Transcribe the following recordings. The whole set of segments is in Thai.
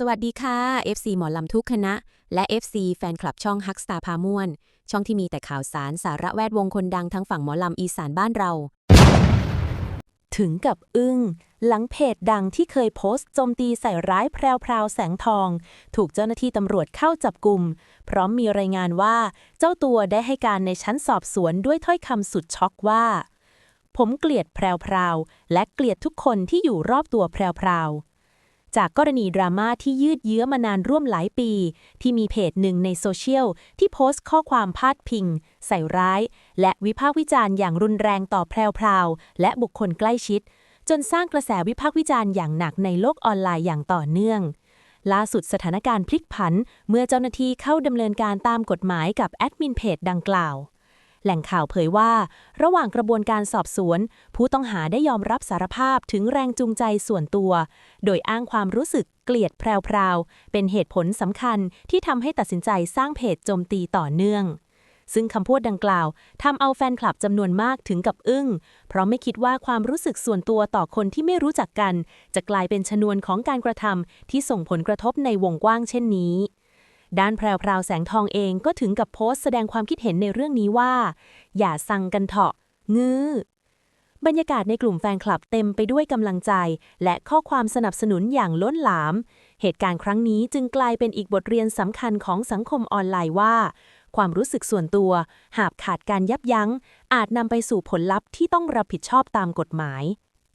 สวัสดีค่ะ FC หมอลำทุกคณะ และ FC แฟนคลับช่องฮักสตาพาม่วน ช่องที่มีแต่ข่าวสารสาระแวดวงคนดังทั้งฝั่งหมอลำอีสานบ้านเรา ถึงกับอึ้ง หลังเพจดังที่เคยโพสต์โจมตีใส่ร้ายแพรวพราวแสงทอง ถูกเจ้าหน้าที่ตำรวจเข้าจับกลุ่ม พร้อมมีรายงานว่า เจ้าตัวได้ให้การในชั้นสอบสวนด้วยถ้อยคำสุดช็อกว่า ผมเกลียดแพรวพราวและเกลียดทุกคนที่อยู่รอบตัวแพรวพราว จากกรณีดราม่าที่ยืดเยื้อมานานร่วมหลายปี ที่มีเพจหนึ่งในโซเชียล ที่โพสต์ข้อความพาดพิง ใส่ร้าย และวิพากษ์วิจารณ์อย่างรุนแรงต่อแพรวพราวและบุคคลใกล้ชิด จนสร้างกระแสวิพากษ์วิจารณ์อย่างหนักในโลกออนไลน์อย่างต่อเนื่องล่าสุดสถานการณ์พลิกผัน เมื่อเจ้าหน้าที่เข้าดำเนินการตามกฎหมายกับแอดมินเพจดังกล่าว แหล่งข่าวเผยว่า ระหว่างกระบวนการสอบสวน ผู้ต้องหาได้ยอมรับสารภาพถึงแรงจูงใจส่วนตัว โดยอ้างความรู้สึกเกลียดแพรวๆ เป็นเหตุผลสำคัญที่ทำให้ตัดสินใจสร้างเพจโจมตีต่อเนื่อง ซึ่งคำพูดดังกล่าวทำเอาแฟนคลับจำนวนมากถึงกับอึ้ง เพราะไม่คิดว่าความรู้สึกส่วนตัวต่อคนที่ไม่รู้จักกัน จะกลายเป็นชนวนของการกระทำที่ส่งผลกระทบในวงกว้างเช่นนี้ ด้านแพรวพราวแสงทองเองก็ถึงกับโพสต์แสดงความคิดเห็นในเรื่องนี้ว่า อย่าสั่งกันเถาะ งื้อบรรยากาศในกลุ่มแฟนคลับเต็มไปด้วยกำลังใจ และข้อความสนับสนุนอย่างล้นหลาม เหตุการณ์ครั้งนี้จึงกลายเป็นอีกบทเรียนสำคัญของสังคมออนไลน์ว่า ความรู้สึกส่วนตัว หากขาดการยับยั้ง อาจนำไปสู่ผลลัพธ์ที่ต้องรับผิดชอบตามกฎหมาย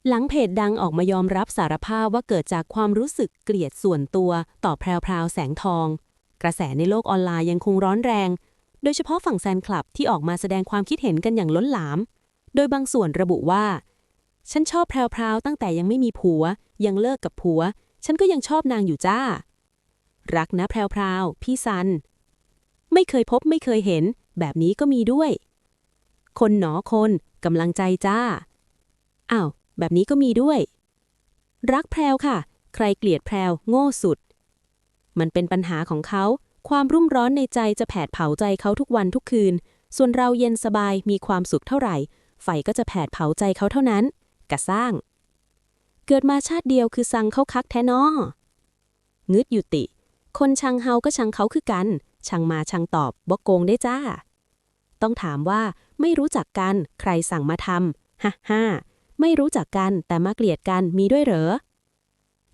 หลังเพจดังออกมายอมรับสารภาพว่าเกิดจากความรู้สึกเกลียดส่วนตัวต่อแพรวพราวแสงทอง กระแสในโลกออนไลน์ยังคงร้อนแรง โดยเฉพาะฝั่งแฟนคลับที่ออกมาแสดงความคิดเห็นกันอย่างล้นหลาม โดยบางส่วนระบุว่า ฉันชอบแพรวๆตั้งแต่ยังไม่มีผัว ยังเลิกกับผัว ฉันก็ยังชอบนางอยู่จ้า รักนะแพรวๆพี่ซัน ไม่เคยพบไม่เคยเห็น แบบนี้ก็มีด้วย คนหนอคนกำลังใจจ้าอ้าวแบบนี้ก็มีด้วย รักแพรวค่ะ ใครเกลียดแพรวโง่สุด มันเป็นปัญหาของเขา ความรุ่มร้อนในใจจะแผดเผาใจเขาทุกวันทุกคืน ส่วนเราเย็นสบายมีความสุขเท่าไหร่ ไฟก็จะแผดเผาใจเขาเท่านั้น กะสร้าง เกิดมาชาติเดียวคือสังเขาคักแท้นองึดยุติ คนชังเฮาก็ชังเขาคือกัน ชังมาชังตอบบอกโกงได้จ้า ต้องถามว่าไม่รู้จักกัน ใครสั่งมาทำฮ่าฮ่าไม่รู้จักกันแต่มาเกลียดกันมีด้วยเหรอ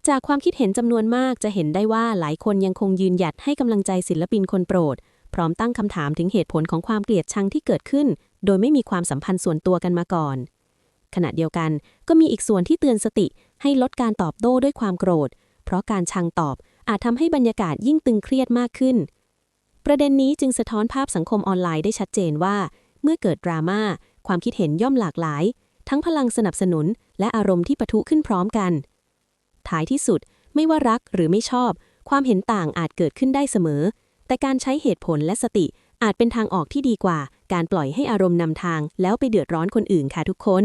จากความคิดเห็นจำนวนมากจะเห็นได้ว่าหลายคนยังคงยืนหยัดให้กำลังใจศิลปินคนโปรด พร้อมตั้งคำถามถึงเหตุผลของความเกลียดชังที่เกิดขึ้น โดยไม่มีความสัมพันธ์ส่วนตัวกันมาก่อน ขณะเดียวกันก็มีอีกส่วนที่เตือนสติ ให้ลดการตอบโต้ด้วยความโกรธ เพราะการชังตอบอาจทำให้บรรยากาศยิ่งตึงเครียดมากขึ้น ประเด็นนี้จึงสะท้อนภาพสังคมออนไลน์ได้ชัดเจนว่า เมื่อเกิดดราม่าความคิดเห็นย่อมหลากหลาย ทั้งพลังสนับสนุน และอารมณ์ที่ปะทุขึ้นพร้อมกัน ท้ายที่สุด ไม่ว่ารักหรือไม่ชอบ ความเห็นต่างอาจเกิดขึ้นได้เสมอ แต่การใช้เหตุผลและสติอาจเป็นทางออกที่ดีกว่า การปล่อยให้อารมณ์นำทาง แล้วไปเดือดร้อนคนอื่นค่ะทุกคน